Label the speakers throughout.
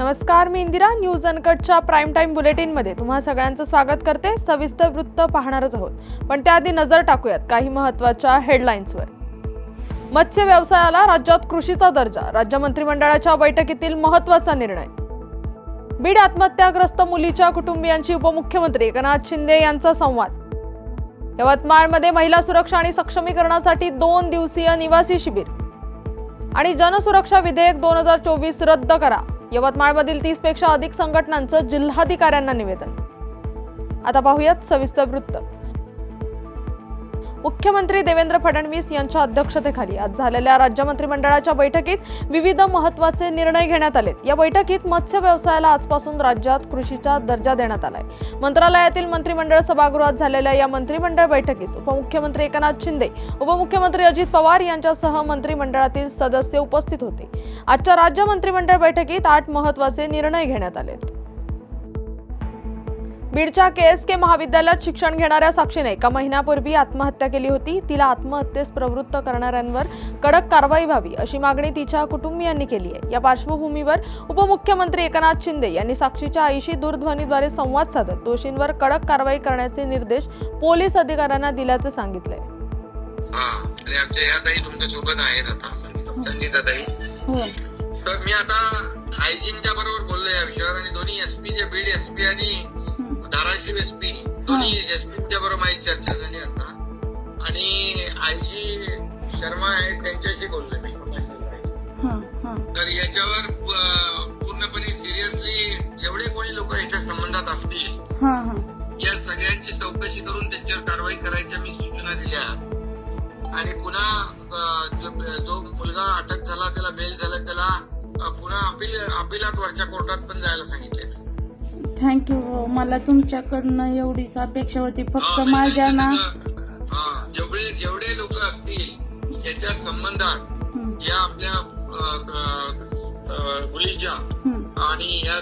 Speaker 1: नमस्कार मी इंदिरा न्यूज अनकटच्या प्राईम टाईम बुलेटिनमध्ये तुम्हा सगळ्यांचं स्वागत करते सविस्तर वृत्त पाहणारच आहोत पण त्याआधी नजर टाकूयात काही महत्त्वाच्या हेडलाईन्सवर मत्स्य व्यवसायाला राज्यात कृषीचा दर्जा राज्य मंत्रिमंडळाच्या बैठकीतील महत्त्वाचा निर्णय बीड आत्महत्याग्रस्त मुलीच्या कुटुंबियांशी उपमुख्यमंत्री एकनाथ शिंदे यांचा संवाद यवतमाळमध्ये महिला सुरक्षा आणि सक्षमीकरणासाठी दोन दिवसीय निवासी शिबिर आणि जनसुरक्षा विधेयक दोन हजार चोवीस रद्द करा यवतमाळमधील तीसपेक्षा अधिक संघटनांचं जिल्हाधिकाऱ्यांना निवेदन आता पाहूयात सविस्तर वृत्त मुख्यमंत्री देवेंद्र फडणवीस यांच्या अध्यक्षतेखाली आज झालेल्या राज्य मंत्रिमंडळाच्या बैठकीत विविध महत्वाचे निर्णय घेण्यात आले या बैठकीत मत्स्य व्यवसायाला आजपासून राज्यात कृषीचा दर्जा देण्यात आलाय मंत्रालयातील मंत्रिमंडळ सभागृहात झालेल्या या मंत्रिमंडळ बैठकीस उपमुख्यमंत्री एकनाथ शिंदे उपमुख्यमंत्री अजित पवार यांच्यासह मंत्रिमंडळातील सदस्य उपस्थित होते आजच्या राज्य मंत्रिमंडळ बैठकीत आठ महत्वाचे निर्णय घेण्यात आले बीडच्या के एस के महाविद्यालयात शिक्षण घेणाऱ्या साक्षीने एका महिन्यापूर्वी आत्महत्या केली होती तिला आत्महत्येस प्रवृत्त करणाऱ्यांवर कडक कारवाई व्हावी अशी मागणी तिच्या कुटुंबियांनी केली आहे या पार्श्वभूमीवर उपमुख्यमंत्री एकनाथ शिंदे यांनी साक्षीच्या आईशी दूरध्वनीद्वारे संवाद साधत दोषींवर कडक कारवाई करण्याचे निर्देश पोलीस अधिकाऱ्यांना दिल्याचं सांगितलंय
Speaker 2: तर मी आता आयजींच्या बरोबर बोललो या विषयावर आणि दोन्ही एसपी जे बीड एसपी आणि धाराशिव पी दोन्ही एसपीच्या बरोबर माझी चर्चा झाली आता आणि आईजी शर्मा आहे त्यांच्याशी बोलले मी तर याच्यावर पूर्णपणे सिरियसली एवढे कोणी लोक याच्या संबंधात असतील या सगळ्यांची चौकशी करून त्यांच्यावर कारवाई करायच्या मी सूचना दिल्या आणि पुन्हा जो मुलगा अटक झाला त्याला बेल झाला त्याला पुन्हा अपील अपिलात वरच्या कोर्टात पण जायला सांगितले
Speaker 3: थँक्यू हो. मला तुमच्याकडनं एवढीच अपेक्षा होती फक्त म्हणजे माझ्या ना
Speaker 2: जेवढे जेवढे लोक असतील त्याच्या संबंधात या आपल्या मुलीच्या आणि या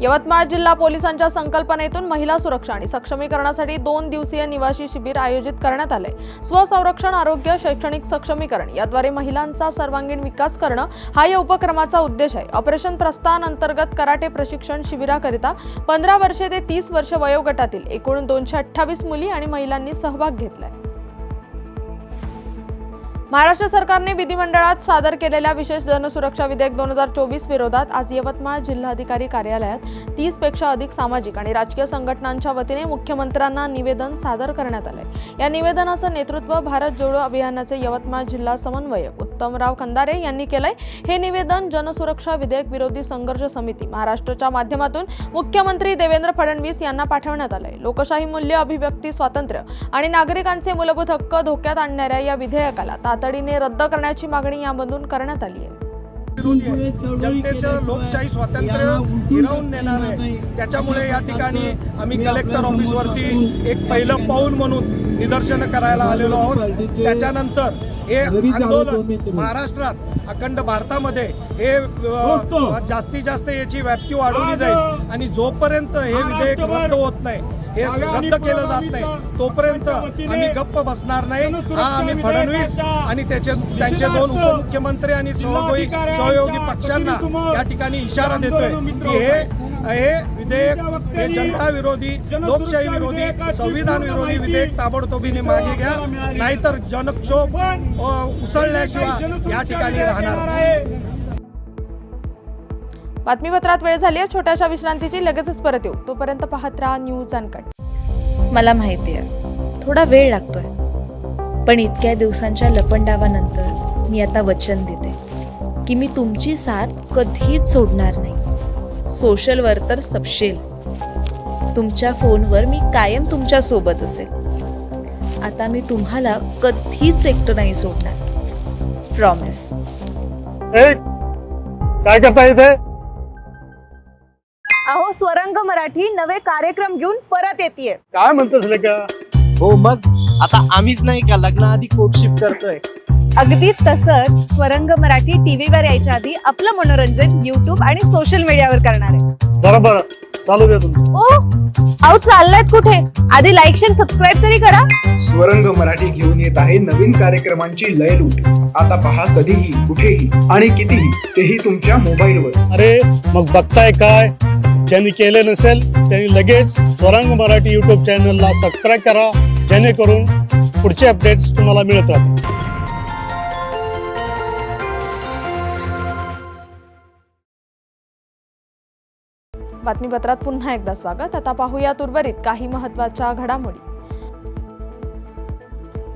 Speaker 1: यवतमाळ जिल्हा पोलिसांच्या संकल्पनेतून महिला सुरक्षा आणि सक्षमीकरणासाठी दोन दिवसीय निवासी शिबिर आयोजित करण्यात आले स्वसंरक्षण आरोग्य शैक्षणिक सक्षमीकरण याद्वारे महिलांचा सर्वांगीण विकास करणं हा या उपक्रमाचा उद्देश आहे ऑपरेशन प्रस्थान अंतर्गत कराटे प्रशिक्षण शिबिराकरिता पंधरा वर्षे ते तीस वर्ष वयोगटातील एकूण दोनशे अठ्ठावीस मुली आणि महिलांनी सहभाग घेतलाय महाराष्ट्र सरकारने विधिमंडळात सादर केलेल्या विशेष जनसुरक्षा विधेयक दोन हजार चोवीस विरोधात आज यवतमाळ जिल्हाधिकारी कार्यालयात तीस पेक्षा अधिक सामाजिक आणि राजकीय संघटनांच्या वतीने मुख्यमंत्र्यांना निवेदन सादर करण्यात आले या निवेदनाचं नेतृत्व भारत जोडो अभियानाचे यवतमाळ जिल्हा समन्वयक उत्तमराव कंदारे यांनी केलंय हे निवेदन जनसुरक्षा विधेयक विरोधी संघर्ष समिती महाराष्ट्राच्या माध्यमातून मुख्यमंत्री देवेंद्र फडणवीस यांना पाठवण्यात आलंय लोकशाही मूल्य अभिव्यक्ती स्वातंत्र्य आणि नागरिकांचे मूलभूत हक्क धोक्यात आणणाऱ्या या विधेयकाला तातडीने रद्द करण्याची मागणी यामधून करण्यात आली आहे
Speaker 4: जनतेचं लोकशाही स्वातंत्र्य हिरावून नेणार आहे त्याच्यामुळे या ठिकाणी आम्ही कलेक्टर ऑफिसवरती एक पहिलं पाऊल म्हणून निदर्शन करायला आलेलो आहोत त्याच्यानंतर हे आंदोलन महाराष्ट्रात अखंड भारतामध्ये हे जास्तीत जास्त याची व्याप्ती वाढवली जाईल आणि जोपर्यंत हे विधेयक रद्द होत नाही हे रद्द केलं जात नाही तोपर्यंत आम्ही गप्प बसणार नाही हा आम्ही फडणवीस आणि त्याचे त्यांचे दोन उपमुख्यमंत्री आणि सहयोगी सहयोगी पक्षांना या ठिकाणी इशारा देतोय की हे हे विधेयक हे जनता विरोधी लोकशाही विरोधी संविधान विरोधी विधेयक ताबडतोबीने मागे घ्या नाहीतर जनक्षोभ उसळल्याशिवाय या ठिकाणी राहणार
Speaker 1: बातमीपत्रात वेळ झाली आहे छोट्याशा विश्रांतीची लगेचच परत येऊ तोपर्यंत पाहत राहा न्यूज अनकट
Speaker 5: मला माहिती आहे थोडा वेळ लागतोय पण इतक्या दिवसांच्या लपंडावानंतर मी आता वचन देते की मी तुमची साथ कधीच सोडणार नाही सोशलवर तर सपशेल तुमच्या फोनवर मी कायम तुमच्या सोबत असेल आता मी तुम्हाला कधीच एकटं नाही सोडणार प्रॉमिस
Speaker 6: काय करता इथे
Speaker 7: हो स्वरंग मराठी नवे कार्यक्रम घेऊन परत येते
Speaker 6: काय म्हणतोस लेका
Speaker 8: हो मग आता आम्हीच नाही का लग्नाआधी कोटशिप करतोय
Speaker 9: अगदी तसंच स्वरंग मराठी टीव्ही वर यायच्या आधी आपलं मनोरंजन युट्यूब आणि सोशल मीडियावर करणार आहे
Speaker 6: बरोबर चालू द्या तुम्ही
Speaker 9: ओ अहो चाललायत कुठे आधी लाईक शेअर सबस्क्राईब तरी करा
Speaker 10: स्वरंग मराठी घेऊन येत आहे नवीन कार्यक्रमांची लय लूट आता पहा कधीही कुठेही आणि कितीही तेही तुमच्या मोबाईलवर
Speaker 6: अरे मग बघताय काय ज्यांनी केले नसेल त्यांनी लगेच स्वरंग मराठी युट्यूब चॅनलला सबस्क्राईब करा जेणेकरून पुढचे अपडेट्स तुम्हाला मिळत राहतील
Speaker 1: बातमीपत्रात पुन्हा एकदा स्वागत आता पाहूयात उर्वरित काही महत्वाच्या घडामोडी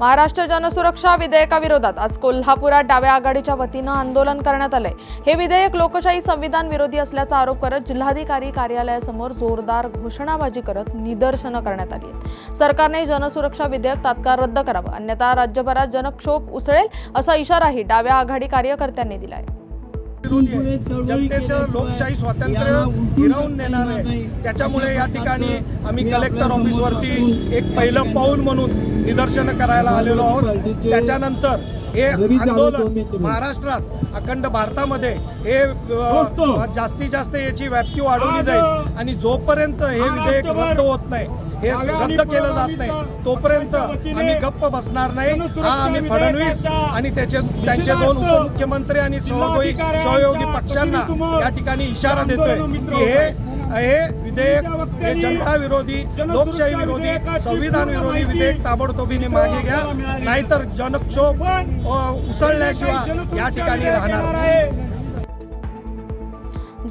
Speaker 1: महाराष्ट्र जनसुरक्षा विधेयकाविरोधात आज कोल्हापुरात डाव्या आघाडीच्या वतीनं आंदोलन करण्यात आलंय हे विधेयक लोकशाही संविधान विरोधी असल्याचा आरोप करत जिल्हाधिकारी कार्यालयासमोर जोरदार घोषणाबाजी करत निदर्शनं करण्यात आली सरकारने जनसुरक्षा विधेयक तात्काळ रद्द करावं अन्यथा राज्यभरात जनक्षोभ उसळेल असा इशाराही डाव्या आघाडी कार्यकर्त्यांनी दिला आहे
Speaker 4: जनतेचं लोकशाही स्वातंत्र्य हिरावून नेणार आहे त्याच्यामुळे या ठिकाणी आम्ही कलेक्टर ऑफिसवरती एक पहिलं पाऊल म्हणून निदर्शनं करायला आलेलो आहोत त्याच्यानंतर हे आंदोलन महाराष्ट्रात अखंड भारतामध्ये हे जास्तीत जास्त याची व्याप्ती वाढवली जाईल आणि जोपर्यंत हे विधेयक रद्द होत नाही हे रद्द केलं जात नाही तोपर्यंत आम्ही गप्प बसणार नाही हा आम्ही फडणवीस आणि त्याचे त्यांचे दोन उपमुख्यमंत्री आणि सहयोगी सहयोगी पक्षांना या ठिकाणी इशारा देतोय की हे हे विधेयक हे जनता विरोधी लोकशाही विरोधी संविधान विरोधी विधेयक ताबडतोबीने मागे घ्या नाहीतर जनक्षोभ उसळल्याशिवाय या ठिकाणी राहणार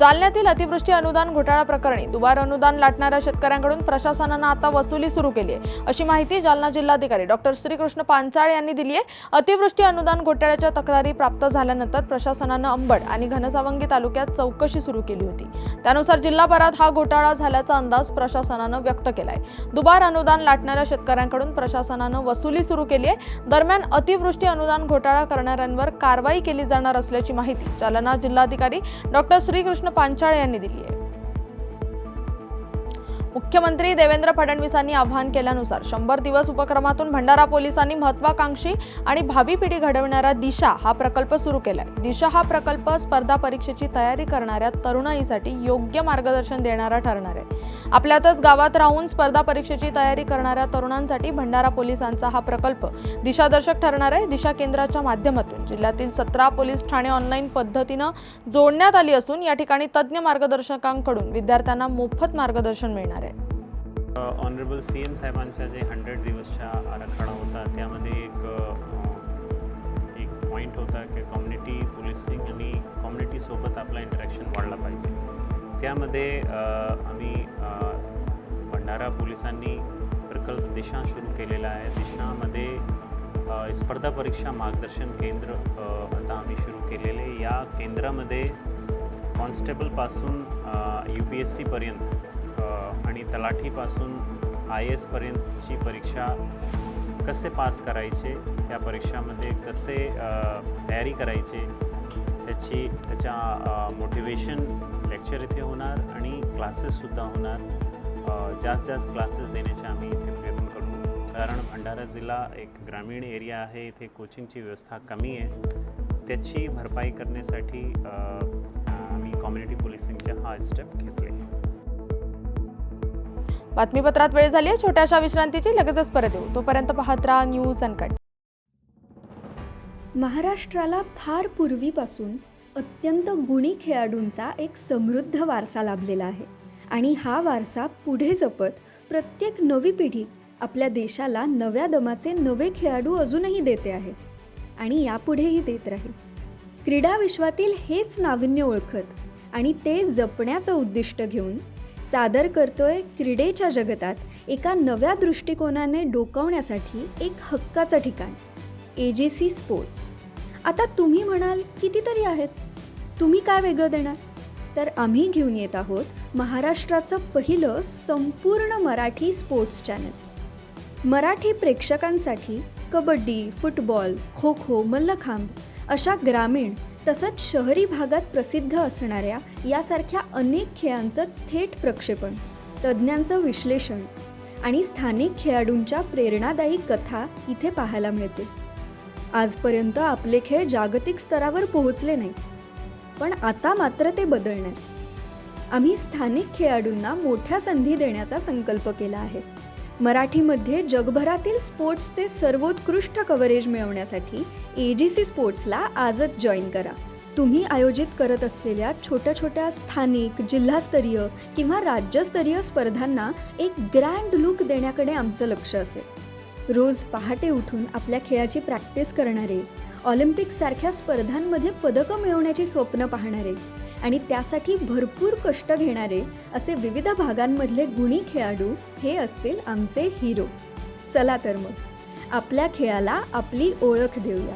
Speaker 1: जालन्यातील अतिवृष्टी अनुदान घोटाळा प्रकरणी दुबार अनुदान लाटणाऱ्या शेतकऱ्यांकडून प्रशासनानं आता वसुली सुरू केली आहे अशी माहिती जालना जिल्हाधिकारी डॉक्टर श्रीकृष्ण पांचाळ यांनी दिली आहे अतिवृष्टी अनुदान घोटाळ्याच्या तक्रारी प्राप्त झाल्यानंतर प्रशासनानं अंबड आणि घनसावंगी तालुक्यात चौकशी सुरू केली होती त्यानुसार जिल्हाभरात हा घोटाळा झाल्याचा अंदाज प्रशासनानं व्यक्त केलाय दुबार अनुदान लाटणाऱ्या शेतकऱ्यांकडून प्रशासनानं वसुली सुरू केली आहे दरम्यान अतिवृष्टी अनुदान घोटाळा करणाऱ्यांवर कारवाई केली जाणार असल्याची माहिती जालना जिल्हाधिकारी डॉक्टर श्रीकृष्ण कृष्ण पांचाळ यांनी दिली आहे मुख्यमंत्री देवेंद्र फडणवीसांनी आवाहन केल्यानुसार शंभर दिवस उपक्रमातून भंडारा पोलिसांनी महत्वाकांक्षी आणि भावी पिढी घडवणारा दिशा हा प्रकल्प सुरू केलाय दिशा हा प्रकल्प स्पर्धा परीक्षेची तयारी करणाऱ्या तरुणाईसाठी योग्य मार्गदर्शन देणारा ठरणार आहे आपल्यातच गावात राहून स्पर्धा परीक्षेची तयारी करणाऱ्या तरुणांसाठी भंडारा पोलिसांचा हा प्रकल्प दिशादर्शक ठरणार आहे दिशा केंद्राच्या माध्यमातून जिल्ह्यातील सतरा पोलीस ठाणे ऑनलाईन पद्धतीनं जोडण्यात आली असून या ठिकाणी तज्ज्ञ मार्गदर्शकांकडून विद्यार्थ्यांना मोफत मार्गदर्शन मिळणार आहे
Speaker 11: ऑनरेबल सी एम साहेबांच्या जे हंड्रेड दिवसच्या आराखडा होता त्यामध्ये एक एक पॉईंट होता की कम्युनिटी पोलिसिंग आणि कम्युनिटीसोबत आपला इंटरॅक्शन वाढला पाहिजे त्यामध्ये आम्ही भंडारा पोलिसांनी प्रकल्प दिशा सुरू केलेला आहे दिशामध्ये स्पर्धा परीक्षा मार्गदर्शन केंद्र आता आम्ही सुरू केलेले या केंद्रामध्ये कॉन्स्टेबलपासून यू पी एस सीपर्यंत आणि तलाठीपासून आय एसपर्यंतची परीक्षा कसे पास करायचे त्या परीक्षामध्ये कसे तयारी करायचे त्याची त्याच्या मोटिवेशन लेक्चर इथे होणार आणि क्लासेससुद्धा होणार जास्त जास्त क्लासेस देण्याचे आम्ही इथे प्रयत्न करू कारण भंडारा जिल्हा एक ग्रामीण एरिया आहे इथे कोचिंगची व्यवस्था कमी आहे त्याची भरपाई करण्यासाठी आम्ही कम्युनिटी पोलिसिंगचा हा स्टेप घेतले
Speaker 1: बातमीपत्रात वेळ झाली आहे छोट्याशा विश्रांतीची लगेचच परत येऊ तोपर्यंत पाहत राहा न्यूज अनकट
Speaker 12: महाराष्ट्राला फार पूर्वीपासून अत्यंत गुणी खेळाडूंचा एक समृद्ध वारसा लाभलेला आहे आणि हा वारसा पुढे जपत प्रत्येक नवी पिढी आपल्या देशाला नव्या दमाचे नवे खेळाडू अजूनही देते आहे आणि यापुढेही देत राहील क्रीडा विश्वातील हेच नाविन्य ओळखत आणि ते जपण्याचं उद्दिष्ट घेऊन सादर करतोय क्रीडेच्या जगतात एका नव्या दृष्टिकोनाने डोकावण्यासाठी एक हक्काचं ठिकाण ए जे सी स्पोर्ट्स आता तुम्ही म्हणाल कितीतरी आहेत तुम्ही काय वेगळं देणार तर आम्ही घेऊन येत आहोत महाराष्ट्राचं पहिलं संपूर्ण मराठी स्पोर्ट्स चॅनल मराठी प्रेक्षकांसाठी कबड्डी फुटबॉल खो खो मल्लखांब अशा ग्रामीण तसंच शहरी भागात प्रसिद्ध असणाऱ्या यासारख्या अनेक खेळांचं थेट प्रक्षेपण तज्ज्ञांचं विश्लेषण आणि स्थानिक खेळाडूंच्या प्रेरणादायी कथा इथे पाहायला मिळते आजपर्यंत आपले खेळ जागतिक स्तरावर पोहोचले नाही पण आता मात्र ते बदलणार आम्ही स्थानिक खेळाडूंना मोठ्या संधी देण्याचा संकल्प केला आहे मराठीमध्ये जगभरातील स्पोर्ट्सचे सर्वोत्कृष्ट कव्हरेज मिळवण्यासाठी ए जी सी स्पोर्ट्सला आजच जॉईन करा तुम्ही आयोजित करत असलेल्या छोट्या छोट्या स्थानिक जिल्हास्तरीय किंवा राज्यस्तरीय स्पर्धांना एक ग्रँड लुक देण्याकडे आमचं लक्ष असेल रोज पहाटे उठून आपल्या खेळाची प्रॅक्टिस करणारे ऑलिम्पिकसारख्या स्पर्धांमध्ये पदकं मिळवण्याची स्वप्न पाहणारे आणि त्यासाठी भरपूर कष्ट घेणारे असे विविध भागांमधले गुणी खेळाडू हे असतील आमचे हिरो चला तर मग आपल्या खेळाला आपली ओळख देऊया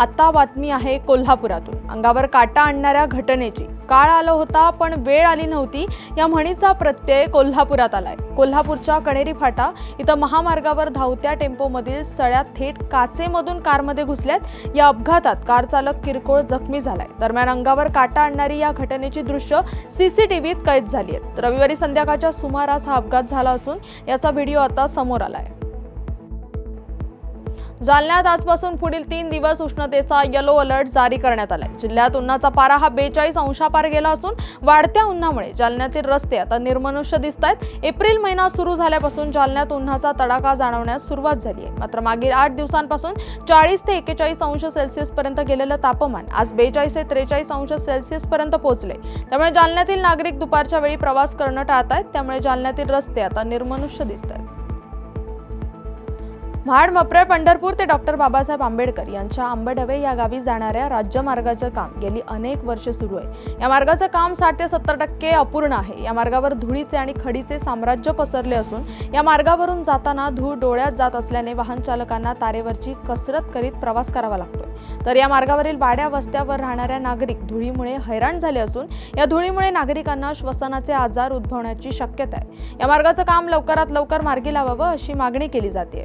Speaker 1: आता बातमी आहे कोल्हापुरातून अंगावर काटा आणणाऱ्या घटनेची काळ आला होता पण वेळ आली नव्हती या म्हणीचा प्रत्यय कोल्हापुरात आलाय कोल्हापूरच्या कणेरी फाटा इथं महामार्गावर धावत्या टेम्पो मधील सळ्यात थेट काचेमधून कारमध्ये घुसल्यात या अपघातात कार चालक किरकोळ जखमी झालाय दरम्यान अंगावर काटा आणणारी या घटनेची दृश्य सीसीटीव्हीत कैद झाली आहेत रविवारी संध्याकाळच्या सुमारास हा अपघात झाला असून याचा व्हिडिओ आता समोर आलाय जालन्यात आजपासून पुढील तीन दिवस उष्णतेचा येलो अलर्ट जारी करण्यात आलाय जिल्ह्यात उन्हाचा पारा हा बेचाळीस अंशापार गेला असून वाढत्या उन्हामुळे जालन्यातील रस्ते आता निर्मनुष्य दिसत आहेत एप्रिल महिना सुरू झाल्यापासून जालन्यात उन्हाचा तडाखा जाणवण्यास सुरुवात झाली आहे मात्र मागील आठ दिवसांपासून चाळीस ते एकेचाळीस अंश सेल्सिअस पर्यंत गेलेलं तापमान आज बेचाळीस ते त्रेचाळीस अंश सेल्सिअस पर्यंत पोहोचले त्यामुळे जालन्यातील नागरिक दुपारच्या वेळी प्रवास करणं टाळत आहेत त्यामुळे जालन्यातील रस्ते आता निर्मनुष्य दिसत आहेत महाड मप्रळ पंढरपूर ते डॉक्टर बाबासाहेब आंबेडकर यांच्या आंबडवे या गावी जाणाऱ्या राज्यमार्गाचं काम गेली अनेक वर्ष सुरू आहे या मार्गाचं काम साठ ते सत्तर टक्के अपूर्ण आहे या मार्गावर धुळीचे आणि खडीचे साम्राज्य पसरले असून या मार्गावरून जाताना धूळ डोळ्यात जात असल्याने वाहन चालकांना तारेवरची कसरत करीत प्रवास करावा लागतो तर या मार्गावरील वाड्या वस्त्यावर राहणाऱ्या नागरिक धुळीमुळे हैराण झाले असून या धुळीमुळे नागरिकांना श्वसनाचे आजार उद्भवण्याची शक्यता आहे या मार्गाचं काम लवकरात लवकर मार्गी लावावं अशी मागणी केली जाते